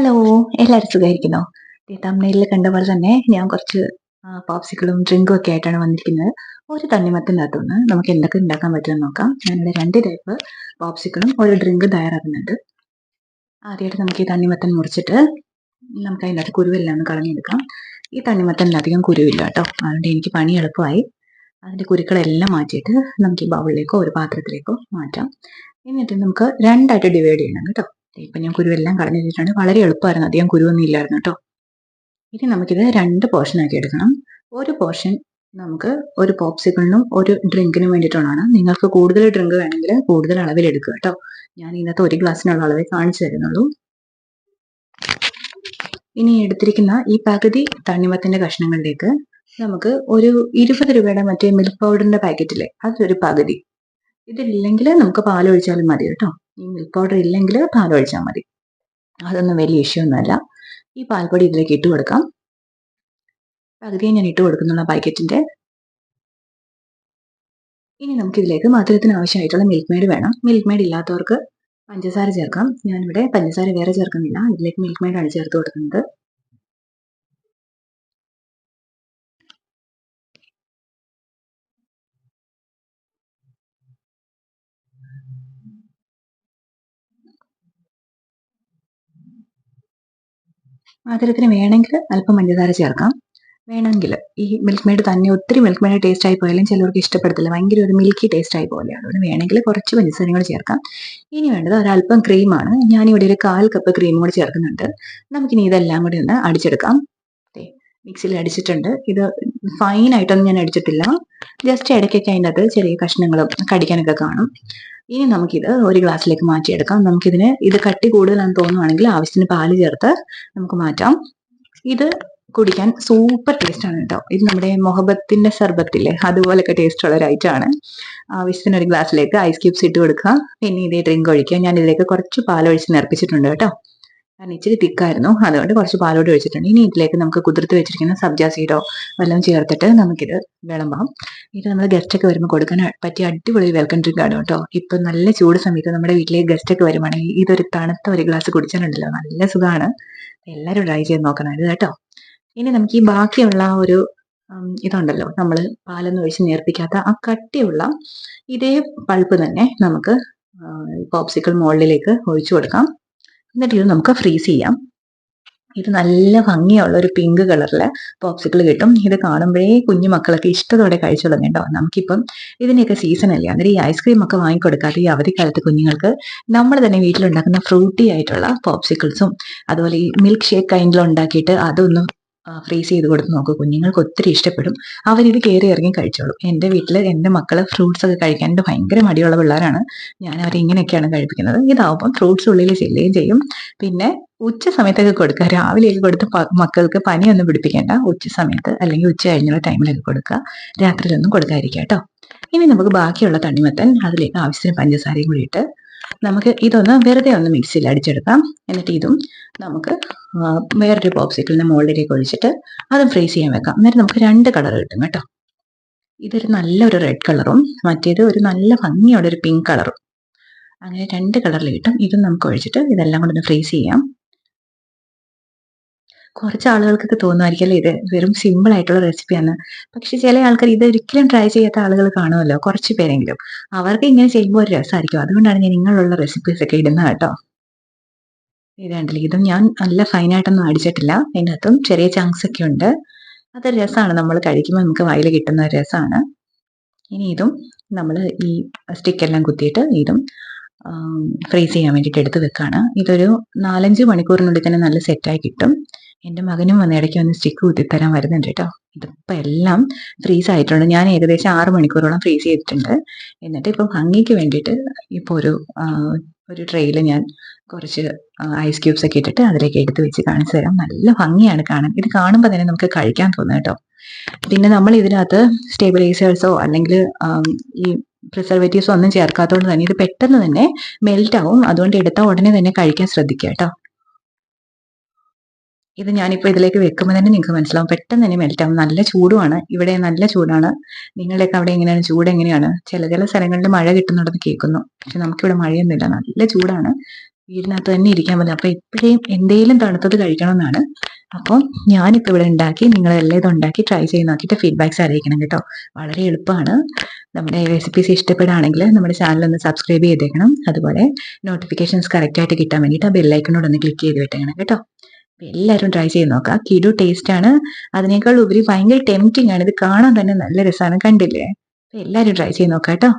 Hello എല്ലാവരും സുഖമായിരിക്കുന്നോ? തമിഴിൽ കണ്ട പോലെ തന്നെ ഞാൻ കുറച്ച് പോപ്സിക്കളും ഡ്രിങ്കും ഒക്കെ ആയിട്ടാണ് വന്നിരിക്കുന്നത്. ഒരു തണ്ണിമത്തിന്റെ അകത്തുനിന്ന് നമുക്ക് എന്തൊക്കെ ഉണ്ടാക്കാൻ പറ്റുമെന്ന് നോക്കാം. ഞാനിവിടെ രണ്ട് ടൈപ്പ് പോപ്സിക്കളും ഒരു ഡ്രിങ്കും തയ്യാറാക്കുന്നുണ്ട്. ആദ്യമായിട്ട് നമുക്ക് ഈ തണ്ണിമത്തൻ മുറിച്ചിട്ട് നമുക്ക് അതിന്റെ അകത്ത് കുരുവെല്ലാം ഒന്ന് കളഞ്ഞെടുക്കാം. ഈ തണ്ണിമത്തനിൽ അധികം കുരുവില്ല കേട്ടോ. അതുകൊണ്ട് എനിക്ക് പണി എളുപ്പമായി. അതിന്റെ കുരുക്കളെല്ലാം മാറ്റിയിട്ട് നമുക്ക് ഈ ബൗളിലേക്കോ ഒരു പാത്രത്തിലേക്കോ മാറ്റാം. എന്നിട്ട് നമുക്ക് രണ്ടായിട്ട് ഡിവൈഡ് ചെയ്യണം കേട്ടോ. ഇപ്പൊ ഞാൻ കുരുവെല്ലാം കളഞ്ഞിട്ടുണ്ട് വളരെ എളുപ്പമായിരുന്നു. അധികം കുരുവൊന്നും ഇല്ലായിരുന്നു കേട്ടോ. ഇനി നമുക്കിത് രണ്ട് പോർഷൻ ആക്കി എടുക്കണം. ഒരു പോർഷൻ നമുക്ക് ഒരു പോപ്സിക്കിളിനും ഒരു ഡ്രിങ്കിനും വേണ്ടിയിട്ടുള്ളതാണ് നിങ്ങൾക്ക് കൂടുതൽ ഡ്രിങ്ക് വേണമെങ്കിൽ കൂടുതൽ അളവിൽ എടുക്കുക കേട്ടോ. ഞാൻ ഇന്നത്തെ ഒരു ഗ്ലാസ്സിനുള്ള അളവേ കാണിച്ചു തരുന്നുള്ളൂ. ഇനി എടുത്തിരിക്കുന്ന ഈ പകുതി തണ്ണിമത്തിന്റെ കഷ്ണങ്ങളിലേക്ക് നമുക്ക് ഒരു ഇരുപത് രൂപയുടെ മറ്റേ മിൽക്ക് പൗഡറിന്റെ പാക്കറ്റിലെ അതൊരു പകുതി. ഇതില്ലെങ്കിൽ നമുക്ക് പാലൊഴിച്ചാലും മതി കേട്ടോ. ഈ മിൽക്ക് പൗഡർ ഇല്ലെങ്കിൽ പാൽ ഒഴിച്ചാൽ മതി. അതൊന്നും വലിയ ഇഷ്യൂ ഒന്നുമല്ല ഈ പാൽപ്പൊടി ഇതിലേക്ക് ഇട്ട് കൊടുക്കാം. പകുതിയെ ഞാൻ ഇട്ട് കൊടുക്കുന്നുള്ള പാക്കറ്റിന്റെ. ഇനി നമുക്ക് ഇതിലേക്ക് മധുരത്തിന് ആവശ്യമായിട്ടുള്ള മിൽക്ക് മെയ്ഡ് വേണം. മിൽക്ക് മെയ്ഡ് ഇല്ലാത്തവർക്ക് പഞ്ചസാര ചേർക്കാം. ഞാനിവിടെ പഞ്ചസാര വേറെ ചേർക്കുന്നില്ല. ഇതിലേക്ക് മിൽക്ക് മെയ്ഡാണ് ചേർത്ത് കൊടുക്കുന്നത്. മധുരത്തിന് വേണമെങ്കിൽ അല്പം പഞ്ചസാര ചേർക്കാം. വേണമെങ്കിൽ ഈ മിൽക്ക് മെയ്ഡ് തന്നെ ഒത്തിരി മിൽക്ക് മെയ്ഡ് ടേസ്റ്റ് ആയി പോയാലും ചിലവർക്ക് ഇഷ്ടപ്പെടത്തില്ല. ഭയങ്കര ഒരു മിൽക്കി ടേസ്റ്റ് ആയി പോലെയാണ്. അതുകൊണ്ട് വേണമെങ്കിൽ കുറച്ച് പഞ്ചസാരയും കൂടി ചേർക്കാം. ഇനി വേണ്ടത് ഒരല്പം ക്രീമാണ് ഞാനിവിടെ ഒരു കാൽ കപ്പ് ക്രീം കൂടി ചേർക്കുന്നുണ്ട്. നമുക്കിനി ഇതെല്ലാം കൂടി ഒന്ന് അടിച്ചെടുക്കാം. മിക്സിയിൽ അടിച്ചിട്ടുണ്ട്. ഇത് ഫൈൻ ആയിട്ടൊന്നും ഞാൻ അടിച്ചിട്ടില്ല. ജസ്റ്റ് ഇടയ്ക്കൊക്കെ അതിന്റെ അകത്ത് ചെറിയ കഷ്ണങ്ങളും കടിക്കാനൊക്കെ കാണും. ഇനി നമുക്കിത് ഒരു ഗ്ലാസ്സിലേക്ക് മാറ്റിയെടുക്കാം. നമുക്കിതിന് ഇത് കട്ടി കൂടുതലാണെന്ന് തോന്നുവാണെങ്കിൽ ആവശ്യത്തിന് പാൽ ചേർത്ത് നമുക്ക് മാറ്റാം. ഇത് കുടിക്കാൻ സൂപ്പർ ടേസ്റ്റ് ആണ് കേട്ടോ. ഇത് നമ്മുടെ മൊഹബത്തിന്റെ സർബത്തില്ലേ അതുപോലൊക്കെ ടേസ്റ്റ് ഉള്ള ഒരു ഐറ്റം ആണ്. ആവശ്യത്തിന് ഒരു ഗ്ലാസ്സിലേക്ക് ഐസ് ക്യൂബ്സ് ഇട്ട് കൊടുക്കുക. പിന്നെ ഇതേ ഡ്രിങ്ക് ഒഴിക്കുക. ഞാൻ ഇതിലേക്ക് കുറച്ച് പാൽ ഒഴിച്ച് നിറപ്പിച്ചിട്ടുണ്ട് കേട്ടോ. കാരണം ഇച്ചിരി തിക്കായിരുന്നു. അതുകൊണ്ട് കുറച്ച് പാലോട് ഒഴിച്ചിട്ടുണ്ട്. ഇനി ഇതിലേക്ക് നമുക്ക് കുതിർത്ത് വെച്ചിരിക്കുന്ന സബ്ജ സീഡോ വല്ലതും ചേർത്തിട്ട് നമുക്കിത് വിളമ്പാം. ഇത് നമ്മൾ ഗസ്റ്റൊക്കെ വരുമ്പോൾ കൊടുക്കാൻ പറ്റിയ അടിപൊളി വെൽക്കം ഡ്രിങ്ക് ആണ് കേട്ടോ. ഇപ്പൊ നല്ല ചൂട് സമയത്ത് നമ്മുടെ വീട്ടിലേക്ക് ഗസ്റ്റൊക്കെ വരുവാണെങ്കിൽ ഇതൊരു തണുത്ത ഒരു ഗ്ലാസ് കുടിച്ചാലുണ്ടല്ലോ. നല്ല സുഖമാണ് എല്ലാവരും ട്രൈ ചെയ്ത് നോക്കണം ഇത് കേട്ടോ. ഇനി നമുക്ക് ഈ ബാക്കിയുള്ള ഒരു ഇതുണ്ടല്ലോ. നമ്മൾ പാലൊന്നും ഒഴിച്ച് നേർപ്പിക്കാത്ത ആ കട്ടിയുള്ള ഇതേ പൾപ്പ് തന്നെ നമുക്ക് പോപ്സിക്കൽ മോൾഡിലേക്ക് ഒഴിച്ചു കൊടുക്കാം. എന്നിട്ട് ഇത് നമുക്ക് ഫ്രീസ് ചെയ്യാം. ഇത് നല്ല ഭംഗിയുള്ള ഒരു പിങ്ക് കളറിലെ പോപ്സിക്കിൾ കിട്ടും. ഇത് കാണുമ്പോഴേ കുഞ്ഞു മക്കളൊക്കെ ഇഷ്ടത്തോടെ കഴിച്ചു തുടങ്ങിട്ടോ നമുക്കിപ്പം ഇതിനെയൊക്കെ സീസൺ അല്ലേ? അന്നേരം ഈ ഐസ്ക്രീം ഒക്കെ വാങ്ങിക്കൊടുക്കാതെ ഈ അവധിക്കാലത്ത് കുഞ്ഞുങ്ങൾക്ക് നമ്മൾ തന്നെ വീട്ടിലുണ്ടാക്കുന്ന ഫ്രൂട്ടി ആയിട്ടുള്ള പോപ്സിക്കിൾസും അതുപോലെ ഈ മിൽക്ക് ഷേക്ക് കൈൻഡിൽ ഉണ്ടാക്കിയിട്ട് അതൊന്നും ഫ്രീസ് ചെയ്ത് കൊടുത്ത് നോക്കും. കുഞ്ഞുങ്ങൾക്ക് ഒത്തിരി ഇഷ്ടപ്പെടും. അവരിത് കയറി ഇറങ്ങി കഴിച്ചോളും. എന്റെ വീട്ടിൽ എന്റെ മക്കൾ ഫ്രൂട്ട്സ് ഒക്കെ കഴിക്കാൻ ഭയങ്കര മടിയുള്ള പിള്ളേരാണ്. ഞാൻ അവരെ ഇങ്ങനെയൊക്കെയാണ് കഴിപ്പിക്കുന്നത്. ഇതാവുമ്പോൾ ഫ്രൂട്ട്സ് ഉള്ളിൽ ചെല്ലുകയും ചെയ്യും. പിന്നെ ഉച്ച സമയത്തൊക്കെ കൊടുക്കുക. രാവിലെയൊക്കെ കൊടുത്ത് മക്കൾക്ക് പനിയൊന്നും പിടിപ്പിക്കേണ്ട. ഉച്ച സമയത്ത് അല്ലെങ്കിൽ ഉച്ച കഴിഞ്ഞുള്ള ടൈമിലൊക്കെ കൊടുക്കുക. രാത്രിയിലൊന്നും കൊടുക്കാതിരിക്കുക കേട്ടോ. ഇനി നമുക്ക് ബാക്കിയുള്ള തണ്ണിമത്തൻ അതിലേക്ക് ആവശ്യത്തിന് പഞ്ചസാരയും കൂടി ഇട്ട് നമുക്ക് ഇതൊന്ന് വെറുതെ ഒന്ന് മിക്സിയിൽ അടിച്ചെടുക്കാം. എന്നിട്ട് ഇതും നമുക്ക് വേറൊരു പോപ്സിക്കിളിന്റെ മുകളിലേക്ക് ഒഴിച്ചിട്ട് അതും ഫ്രീസ് ചെയ്യാൻ വെക്കാം. എന്നിട്ട് നമുക്ക് രണ്ട് കളർ കിട്ടും കേട്ടോ. ഇതൊരു നല്ലൊരു റെഡ് കളറും മറ്റേത് ഒരു നല്ല ഭംഗിയുള്ള ഒരു പിങ്ക് കളറും അങ്ങനെ രണ്ട് കളറിൽ കിട്ടും. ഇതും നമുക്ക് ഒഴിച്ചിട്ട് ഇതെല്ലാം കൂടെ ഒന്ന് ഫ്രീസ് ചെയ്യാം. കുറച്ച് ആളുകൾക്കൊക്കെ തോന്നുമായിരിക്കും ഇത്? വെറും സിമ്പിൾ ആയിട്ടുള്ള റെസിപ്പിയാണ് പക്ഷെ ചില ആൾക്കാർ ഇത് ഒരിക്കലും ട്രൈ ചെയ്യാത്ത ആളുകൾ കാണുമല്ലോ കുറച്ച് പേരെങ്കിലും. അവർക്ക് ഇങ്ങനെ ചെയ്യുമ്പോൾ ഒരു രസമായിരിക്കും. അതുകൊണ്ടാണ് ഞാൻ ഇങ്ങനെയുള്ള റെസിപ്പീസ് ഒക്കെ ഇടുന്നത് കേട്ടോ. ഇതാണ്ടല്ലേ ഇതും ഞാൻ നല്ല ഫൈനായിട്ടൊന്നും അടിച്ചിട്ടില്ല. അതിന്റെ അകത്തും ചെറിയ ചങ്ക്സ് ഒക്കെ ഉണ്ട്. അതൊരു രസമാണ്. നമ്മൾ കഴിക്കുമ്പോൾ നമുക്ക് വയൽ കിട്ടുന്ന ഒരു രസമാണ്. ഇനി ഇതും നമ്മൾ ഈ സ്റ്റിക്കെല്ലാം കുത്തിയിട്ട് ഇതും ഫ്രീസ് ചെയ്യാൻ വേണ്ടിയിട്ട് എടുത്ത് വെക്കുകയാണ് ഇതൊരു നാലഞ്ച് മണിക്കൂറിനുള്ളിൽ തന്നെ നല്ല സെറ്റായി കിട്ടും. എന്റെ മകനും വന്ന് ഇടയ്ക്ക് വന്ന് സ്റ്റിക്ക് കുത്തിത്തരാൻ വരുന്നുണ്ട് കേട്ടോ. ഇതിപ്പോൾ എല്ലാം ഫ്രീസ് ആയിട്ടുണ്ട്. ഞാൻ ഏകദേശം ആറ് മണിക്കൂറോളം ഫ്രീസ് ചെയ്തിട്ടുണ്ട്. എന്നിട്ട് ഇപ്പം ഭംഗിക്ക് വേണ്ടിയിട്ട് ഇപ്പോൾ ഒരു ഒരു ട്രെയിൽ ഞാൻ കുറച്ച് ഐസ് ക്യൂബ്സ് ഒക്കെ ഇട്ടിട്ട് അതിലേക്ക് എടുത്ത് വെച്ച് കാണിച്ചു തരാം. നല്ല ഭംഗിയാണ് കാണാൻ. ഇത് കാണുമ്പോൾ തന്നെ നമുക്ക് കഴിക്കാൻ തോന്നുന്നു കേട്ടോ. പിന്നെ നമ്മൾ ഇതിനകത്ത് സ്റ്റേബിലൈസേഴ്സോ അല്ലെങ്കിൽ ഈ പ്രിസർവേറ്റീവ്സോ ഒന്നും ചേർക്കാത്തതുകൊണ്ട് തന്നെ ഇത് പെട്ടെന്ന് തന്നെ മെൽറ്റ് ആവും. അതുകൊണ്ട് എടുത്താൽ ഉടനെ തന്നെ കഴിക്കാൻ ശ്രദ്ധിക്കുക കേട്ടോ. ഇത് ഞാനിപ്പോൾ ഇതിലേക്ക് വെക്കുമ്പോൾ തന്നെ നിങ്ങൾക്ക് മനസ്സിലാവും. പെട്ടെന്ന് തന്നെ മെൽറ്റ് ആവും. നല്ല ചൂടുമാണ്. ഇവിടെ നല്ല ചൂടാണ്. നിങ്ങളുടെയൊക്കെ അവിടെ എങ്ങനെയാണ്? ചൂട് എങ്ങനെയാണ്? ചില ചില സ്ഥലങ്ങളിൽ മഴ കിട്ടുന്നുണ്ടെന്ന് കേൾക്കുന്നു. പക്ഷെ നമുക്കിവിടെ മഴയൊന്നുമില്ല. നല്ല ചൂടാണ്. വീടിനകത്ത് തന്നെ ഇരിക്കാൻ പറ്റില്ല അപ്പൊ ഇപ്പോഴേ എന്തെങ്കിലും തണുത്തത് കഴിക്കണമെന്നാണ് അപ്പം ഞാനിപ്പോൾ ഇവിടെ ഉണ്ടാക്കി നിങ്ങളെല്ലാം ഇത് ഉണ്ടാക്കി ട്രൈ ചെയ്ത് നോക്കിയിട്ട് ഫീഡ്ബാക്സ് അറിയിക്കണം കേട്ടോ. വളരെ എളുപ്പമാണ്. നമ്മുടെ റെസിപ്പീസ് ഇഷ്ടപ്പെടുകയാണെങ്കിൽ നമ്മുടെ ചാനൽ ഒന്ന് സബ്സ്ക്രൈബ് ചെയ്തേക്കണം. അതുപോലെ നോട്ടിഫിക്കേഷൻസ് കറക്റ്റായിട്ട് കിട്ടാൻ വേണ്ടിയിട്ട് ആ ബെല്ലൈക്കനോട് ഒന്ന് ക്ലിക്ക് ചെയ്ത് വിട്ടേക്കണം കേട്ടോ. എല്ലാവരും ട്രൈ ചെയ്ത് നോക്കാം കിടു ടേസ്റ്റ് ആണ്. അതിനേക്കാൾ ഉപരി ഭയങ്കര ടെംപ്റ്റിംഗ് ആണ്. ഇത് കാണാൻ തന്നെ നല്ല രസമാണ് കണ്ടില്ലേ? എല്ലാവരും ട്രൈ ചെയ്ത് നോക്കാം കേട്ടോ.